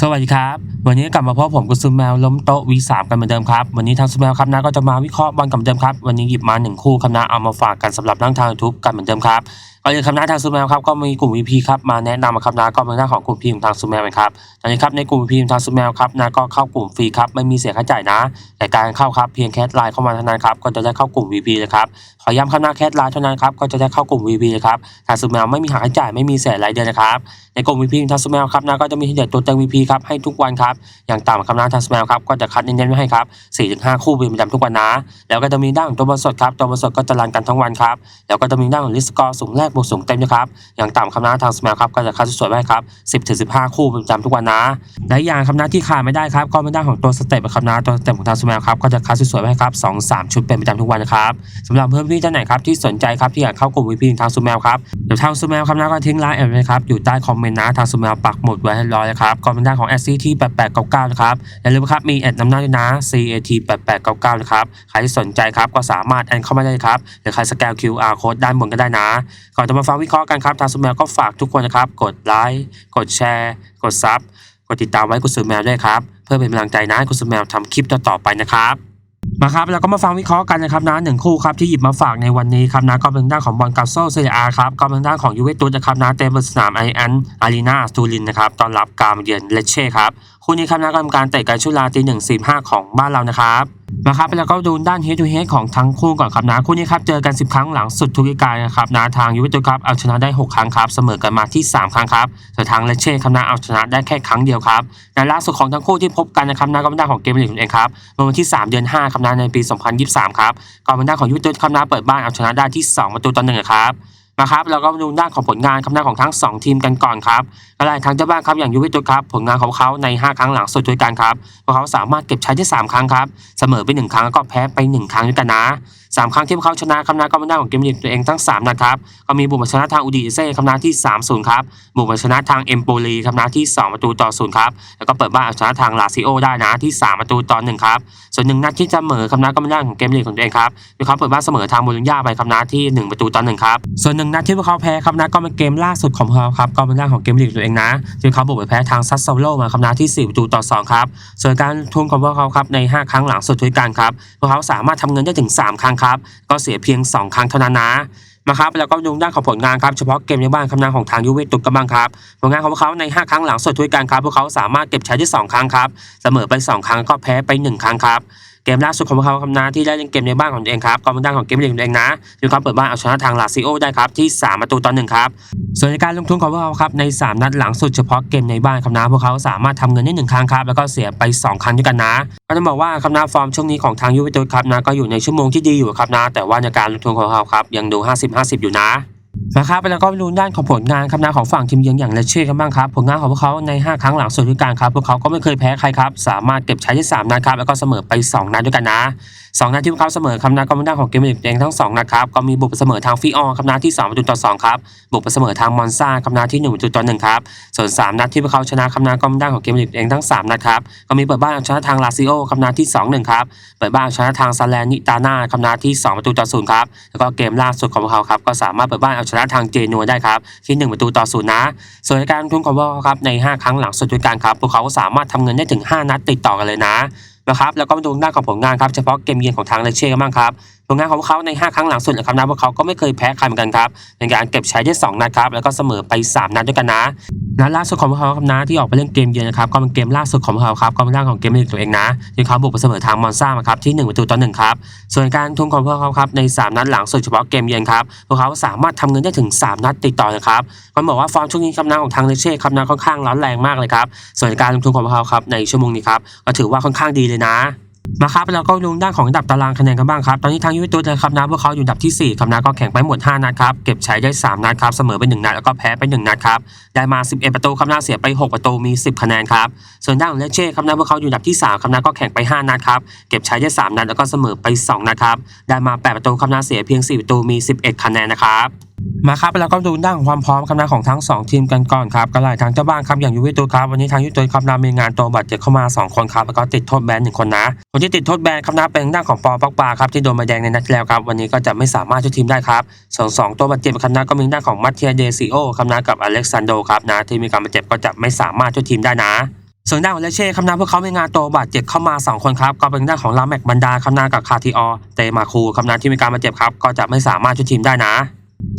สวัสดีครับ วันนี้กลับมาพบผมกับซูแมวล้มโต๊ะ V3 กันเหมือนเดิมครับ วันนี้ทางซูแมวครับนะก็จะมาวิเคราะห์บอลกันเดิมครับ วันนี้หยิบมาหนึ่งคู่ครับนะเอามาฝากกันสำหรับนั่งทางทุกกันเหมือนเดิมครับก่อนอื่นครับนะทางซูแมวครับก็มีกลุ่ม VP ครับมาแนะนำครับนะก็เป็นหน้าของกลุ่ม P ของทางซูแมวครับตอนนี้ครับในกลุ่ม VP ของทางซูแมวครับนะก็เข้ากลุ่มฟรีครับไม่มีเสียค่าใจ่ายนะ แต่การเข้าครับเพียงแค่ไลน์เข้ามาเท่านั้นครับก็จะได้เข้ากลุ่ม VP เลยครับขอย้ำครับนะแค่ไลน์เท่านั้นครับก็จะได้เข้ากลุ่ม VP เลยครับทางซูแมวไม่มีหักค่าใช้จ่ายไม่มีเสียรายเดือนนะครับในกลุ่ม VP ทางซูแมวครับนะก็จะมีทีเด็ดตัวเต็ง VP ครับให้ทุกวันครับอย่างต่ำคำนาทางสแมลครับก็จะคัดเน้นๆไว้ให้ครับ4-5 คู่เป็นประจำทุกวันนะ แล้วก็จะมีด้านของตัวบอลสดครับตัวบอลสดก็จะรันกันทั้งวันครับ แล้วก็จะมีด้านของลิสกอร์สูงแรกบวกสูงเต็มนะครับ อย่างต่ำคำนาทางสแมลครับก็จะคัดสวยๆไว้ครับ10-15 คู่เป็นประจำทุกวันนะและอย่างคำนาที่ขาดไม่ได้ครับก็เป็นด้านของตัวสเต็ปคำนาตัวสเต็ปของทางสแมลครับก็จะคัดสวยๆไว้ครับ2-3 ชุดเป็นประจำทุกวันนะครับสำหรับเพื่อนพี่ท่านไหนครับที่สนใจครับที่อยากเข้ากลุ่ม VP ของทางซูแมลครับเดี๋ยวทางซูแมลครับนะก็ทิ้งไลน์แอดไว้ครับอยู่ใต้คอมเมนต์นะทางซูแมลปักหมุดไว้ให้ร้อยนะครับก็เป็นด้านของ s c t 8899นะครับอย่าลืมครับมีแอดนำหน้าด้วยนะ CAT 8899นะครับใครที่สนใจครับก็สามารถแอดเข้ามาได้ครับหรือใครสแกน QR code ด้านบนก็ได้นะก่อนจะมาฟังวิเคราะห์กันครับทางซูแมลก็ฝากทุกคนนะครับกดไลค์กดแชร์ กดซับกดติดตามไว้คุณซูแมลด้วยครับเพื่อเป็นกำลังใจนะให้คุณซูแมลทำคลิปต่อๆไปนะครับ มาครับแล้วก็มาฟังวิเคราะห์กันนะครับนะหนึ่งคู่ครับที่หยิบมาฝากในวันนี้ครับนะก็เป็นด้านของบอลกัสโซเซียอาครับก็เป็นด้านของยูเวนตุสนะครับนะเต็มบนสนามไอแอนอารีนาสตูรินนะครับตอนรับการเยือนเลเช่ครับคู่นี้ครับนะกรรมการเตะกันช่วงเวลาตีหนึ่งสี่ห้าของบ้านเรานะครับมาครับแล้วก็ดูด้านเฮดทูเฮดของทั้งคู่ก่อนครับนะคู่นี้ครับเจอกัน 10 ครั้งหลังสุดทุกกาลนะครับนะทางยูเวนตุสครับเอาชนะได้ 6 ครั้งครับเสมอกันมาที่ 3 ครั้งครับส่วนทางเลเช่ครับนะเอาชนะได้แค่ครั้งเดียวครับในล่าสุดของทั้งคู่ที่พบกันนะครับนะก็เป็นด้านของเกมลีกนั่นเองครับเมื่อวันที่ 3 เดือน5ครับนะในปี 2023 ครับก็เป็นด้านของยูเวนตุสครับนะเปิดบ้านเอาชนะได้ที่ 2 ประตูต่อหนึ่งครับ นะครับแล้วก็มาดูด้านของผลงานคำนาของทั้ง 2 ทีมกันก่อนครับก็ได้ทางเจ้าบ้านครับอย่างยูเวนตุสครับผลงานของเขาใน 5 ครั้งหลังสุดด้วยกันครับพวกเขาสามารถเก็บชัยได้3ครั้งครับเสมอไป 1 ครั้งแล้วก็แพ้ไป 1 ครั้งด้วยกันนะ สามครั้งที่พวกเขาชนะคำนาก็เป็นด้าของเกมลีกตัวเองทั้ง3นะครับก็มีบุกมาชนะทางอูดีเซ่คำนาที่ 3-0 ครับบุกมาชนะทางเอมโปลีคำนาที่ 2 ประตูต่อ0ครับแล้วก็เปิดบ้านเอาชนะทางลาซิโอได้นะที่ 3 ประตูต่อ1ครับส่วนหนึ่งนัดที่จะเสมอคำนาก็เป็นด้าของเกมลีกของตัวเองครับพวกเขาเปิดบ้านเสมอทางโบลิญญาไปคำนาที่ 1 ประตูต่อ1ครับส่วนหนึ่งนัดที่พวกเขาแพ้คำนาก็เป็นเกมล่าสุดของพวกเขาครับก็เป็นด้าของเกมลีกตัวเองนะที่เขาบุกไปแพ้ทางซัสโซโลมาคำนาที่ 4 ประตูต่อ2ครับส่วนการทุนของพวกเขาครับใน 5 ครั้งหลังสุดทุกการครับพวกเขาสามารถทำเงินได้ถึง 3 ครั้งครับก็เสียเพียง 2 ครั้งเท่านั้นนะนะครับแล้วก็ดูด้านของผลงานครับเฉพาะเกมในบ้านคำนางของทางยูเวนตุสกันบ้างครับผลงานของพวกเขาใน 5 ครั้งหลังสุดทุกการครับพวกเขาสามารถเก็บใช้ได้2ครั้งครับเสมอไป 2 ครั้งก็แพ้ไป 1 ครั้งครับ เกมล่าสุดของพวกเขาคำนาที่ได้เล่นเกมในบ้านของตัวเองครับก็เป็นด้านของเกมเลีกของตัวเองนะที่เขาเปิดบ้านเอาชนะทางลาซิโอได้ครับที่ 3 ประตูต่อ1ครับส่วนในการลงทุนของพวกเขาครับใน 3 นัดหลังสุดเฉพาะเกมในบ้านคำนาพวกเขาสามารถทำเงินได้1ครั้งครับแล้วก็เสียไป 2 ครั้งด้วยกันนะก็ต้องบอกว่าคำนาฟอร์มช่วงนี้ของทางยูเวนตุสครับนะก็อยู่ในชั่วโมงที่ดีอยู่ครับนะแต่ว่าในการลงทุนของเขาครับยังดู 50-50 อยู่นะ นะครับแล้วก็ดูด้านของผลงานครับนะของฝั่งทีมเยือนอย่างเลเช่กันบ้างครับผลงานของพวกเขาใน 5 ครั้งหลังสุดฤดูกาลครับพวกเขาก็ไม่เคยแพ้ใครครับสามารถเก็บใช้ได้3นัดครับแล้วก็เสมอไป 2 นัดด้วยกันนะสองนัดที่พวกเขาเสมอครับนะก็เป็นด้านของเกมลีกเองทั้ง2นัดครับก็มีบุกเสมอทางฟิออครับนะที่2ประตูต่อ2ครับบุกเสมอทางมอนซาครับนะที่1ประตูต่อ1ครับส่วน 3 นัดที่พวกเขาชนะครับนะก็เป็นด้านของเกมลีกเองทั้ง3นัดครับก็มีเปิดบ้านเอาชนะทางลาซิโอครับนะที่2 1ครับเปิดบ้านเอาชนะทางซาแลนิตาน่าครับนะที่2ประตูต่อ0ครับแล้วก็เกมล่าสุดของพวกเขาครับก็สามารถเปิดบ้านเอาชนะทางเจนัวได้ครับที่ 1 ประตูต่อศูนย์นะ ส่วนการลงทุนของพวกเขาครับใน 5 ครั้งหลังสุดด้วยกันครับพวกเขาสามารถทำเงินได้ถึง 5 นัดติดต่อกันเลยนะนะครับแล้วก็มาดูด้านของผลงานครับเฉพาะเกมเยือนของทางเลเช่กันบ้างครับผลงานของพวกเขาใน 5 ครั้งหลังสุดนะครับนะพวกเขาก็ไม่เคยแพ้ใครเหมือนกันครับในการเก็บใช้ได้ 2 นัดครับแล้วก็เสมอไป 3 นัดด้วยกันนะ นัดล่าสุดของพวกเขาครับนะที่ออกไปเล่นเกมเยือนนะครับก็เป็นเกมล่าสุดของพวกเขาครับก็เป็นด้านของเกมลีกตัวเองนะที่เขาบุกไปเสมอทางมอนซ่ามาครับที่1ประตูต่อ1ครับส่วนการลงทุนของพวกเขาครับใน 3 นัดหลังสุดเฉพาะเกมเยือนครับพวกเขาสามารถทำเงินได้ถึง 3 นัดติดต่อนะครับก็บอกว่าฟอร์มช่วงนี้คำนาของทางเลเช่คำนาค่อนข้างร้อนแรงมากเลยครับส่วนการลงทุนของพวกเขาครับในชั่วโมงนี้ครับก็ถือว่าค่อนข้างดีเลยนะ มาครับแล้วก็ดูด้านของอันดับตารางคะแนนกันบ้างครับตอนนี้ทางยูเวนตุสนะครับนะพวกเขาอยู่อันดับที่4ครับนะก็แข่งไปหมด 5 นัดครับเก็บใช้ได้ 3 นัดครับเสมอไป 1 นัดแล้วก็แพ้ไป 1 นัดครับได้มา 11 ประตูครับนะเสียไป 6 ประตูมี 10 คะแนนครับส่วนด้านของเลเช่ครับนะพวกเขาอยู่อันดับที่3ครับนะก็แข่งไป 5 นัดครับเก็บใช้ได้ 3 นัดแล้วก็เสมอไป 2 นัดครับได้มา 8 ประตูครับนะเสียเพียง 4 ประตูมี 11 คะแนนนะครับ มาครับแล้วก็ดูด้านของความพร้อมครับนะของทั้ง 2 ทีมกันก่อนครับก็ไล่ทางเจ้าบ้านครับอย่างยูเวนตุสครับวันนี้ทางยูเวนตุสครับนามีงานตัวบาดเจ็บเข้ามา 2 คนครับแล้วก็ติดโทษแบนหนึ่งคนนะ คนที่ติดโทษแบนครับนะเป็นด้านของปอปักปาครับที่โดนใบแดงในนัดแล้วครับวันนี้ก็จะไม่สามารถช่วยทีมได้ครับส่วนสองตัวบาดเจ็บครับนะก็มีด้านของมัตเทียเดซิโอครับนะกับอเล็กซานโดครับนะที่มีการบาดเจ็บก็จะไม่สามารถช่วยทีมได้นะส่วนด้านของเลเช่ครับนะพวกเขามีงานตัวบาดเจ็บเข้ามา 2 คนครับ ก็เป็นด้านของลาแมกบันดาครับนะกับคาทีออเตมาคูครับนะที่มีการบาดเจ็บครับ ก็จะไม่สามารถช่วยทีมได้นะ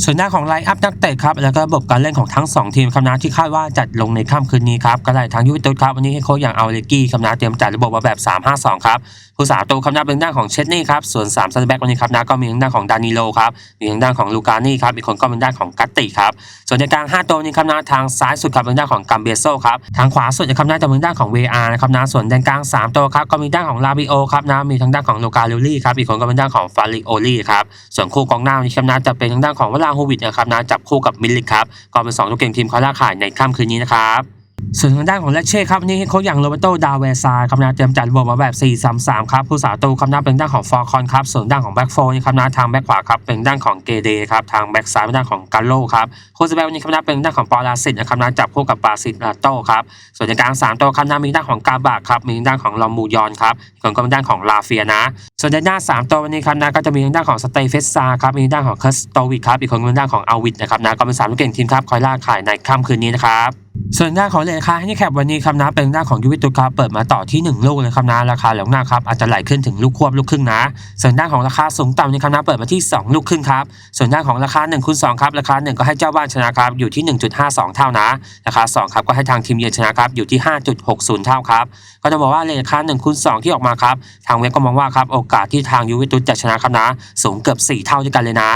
ส่วนหน้านของไลน์อัพนักเตะครับแล้วก็ระบบการเล่นของทั้ง 2 ทีมครับนะที่คาดว่าจัดลงในค่ำคืนนี้ครับก็ได้ทางยูเวนตุสครับวันนี้ให้โค้ชอย่างอัลเลกี้ครับนะเตรียมจัดระบบมาแบบ 3-5-2 ครับผู้สาตัวครับนะเป็นด้านของเชดนี่ครับส่วน3ซันแบ็กวันนี้ครับนะก็มีทางด้านของดานิโลครับมีทางด้านของลูกานี่ครับอีกคนก็เป็นด้านของกัตติครับส่วนในกลาง5ตัวนี้ครับนะทางซ้ายสุดครับเป็นด้านของกัมเบโซครับทางขวาสุดนะครับนะจะเป็นด้านของ VR นะครับนะส่วนแดนกลาง 3 ตัวครับก็มีด้านของลาบิโอครับนะมีทางด้านของลูกาลิลี่ครับอีกคนก็เป็นด้านของฟาริโอลี่ครับส่วนคู่กองหน้านนี้ครับนะจะเป็นทางด้านของวลาฮูวิดนะครับนะจับคู่กับมิลลิกครับก็เป็นสองตัวเก่งทีมคาราข่ายในค่ำคืนนี้นะครับ ส่วนทางด้านของเลเช่ครับวันนี้ให้โค้ชอย่างโรเบโตดาเวซาครับนะเตรียมจัดระบบมาแบบ 4-3-3 ครับ ผู้สาตูครับนะเป็นด้านของฟอร์คอนครับ ส่วนด้านของแบ็กโฟนี่ครับนะทางแบ็กขวาครับเป็นด้านของเกเดครับทางแบ็กซ้ายเป็นด้านของกาโลครับโค้ชแบ็กวันนี้ครับนะเป็นด้านของปอลาสิตนะครับนะจับคู่กับปาซิตลาโต้ครับส่วนในกลางสามตัวครับนะมีด้านของกาบากครับมีด้านของลอมบูยอนครับอีกคนก็เป็นด้านของลาเฟียนะ ส่วนในหน้าสามตัววันนี้ครับนะก็จะมีด้านของสเตเฟสซาครับมีด้านของคิร์สโตวิกครับอีกคนเป็นด้านของอาวิดนะครับนะก็เป็นสามเก่งทีมครับคอยล่าขายในค่ำคืนนี้นะครับ ส่วนด้านของเลนค้าให้แคปวันนี้ครับนะเป็นด้านของยูวิตุสครับเปิดมาต่อที่ 1 ลูกเลยครับนะราคาเหลงหน้าครับอาจจะไหลขึ้นถึงลูกควบลูกครึ่งนะ ส่วนด้านของราคาสูงต่ำนี่ครับนะเปิดมาที่ 2 ลูกครึ่งครับส่วนด้านของราคา1คูณ2ครับราคา 1 ก็ให้เจ้าบ้านชนะครับอยู่ที่ 1.52 เท่านะราคา2ครับก็ให้ทางทีมเยือนชนะครับอยู่ที่ 5.60 เท่าครับก็จะบอกว่าเลนค้า1คูณ2ที่ออกมาครับทางเว็บก็มองว่าครับโอกาสที่ทางยูวิตุสจะชนะครับนะ สูงเกือบ 4 เท่าด้วยกันเลยนะ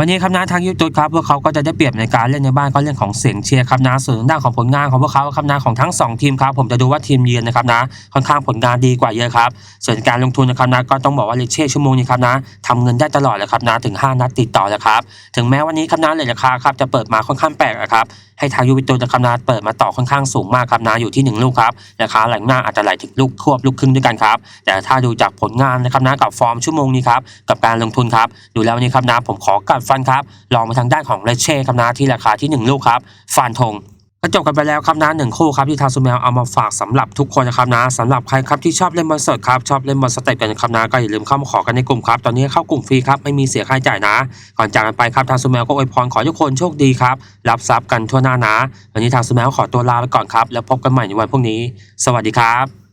วันนี้ครับนะทางยูทูบครับพวกเขาก็จะได้เปรียบในการเล่นในบ้านก็เรื่องของเสียงเชียร์ครับนะส่วนด้านของผลงานของพวกเขาครับนะของทั้ง 2 ทีมครับผมจะดูว่าทีมเยือนนะครับนะค่อนข้างผลงานดีกว่าเยอะครับส่วนการลงทุนนะครับนะก็ต้องบอกว่าเลเช่ชั่วโมงนี้ครับนะทำเงินได้ตลอดเลยครับนะถึง 5 นัดติดต่อแล้วครับถึงแม้วันนี้ครับนะเลยราคาครับจะเปิดมาค่อนข้างแปลกนะครับให้ทางยูวิโตนะครับนะเปิดมาต่อค่อนข้างสูงมากครับนะอยู่ที่ 1 ลูกครับราคาแหล่งหน้าอาจจะไหลถึงลูกควบลูกครึ่งด้วยกันครับแต่ถ้าดูจากผลงานนะครับนะกับฟอร์มชั่วโมงนี้ครับกับการลงทุนครับดูแล้ววันนี้ครับนะผมขอกัดฟันครับลองมาทางด้านของเลเช่ครับนะที่ราคาที่ 1 ลูกครับฟันธงก็จบกันไปแล้วครับนะหนึ่งคู่ครับที่ทางซูเมลเอามาฝากสำหรับทุกคนนะครับนะสำหรับใครครับที่ชอบเล่นบอลสดครับชอบเล่นบอลสเต็ปกันครับนะก็อย่าลืมเข้ามาขอกันในกลุ่มครับตอนนี้เข้ากลุ่มฟรีครับไม่มีเสียค่าใช้จ่ายนะ ก่อนจากกันไปครับทางซูเมลก็อวยพรขอทุกคนโชคดีครับรับทรัพย์กันทั่วหน้านะวันนี้ทางซูเมลขอตัวลาไปก่อนครับแล้วพบกันใหม่ในวันพรุ่งนี้ สวัสดีครับ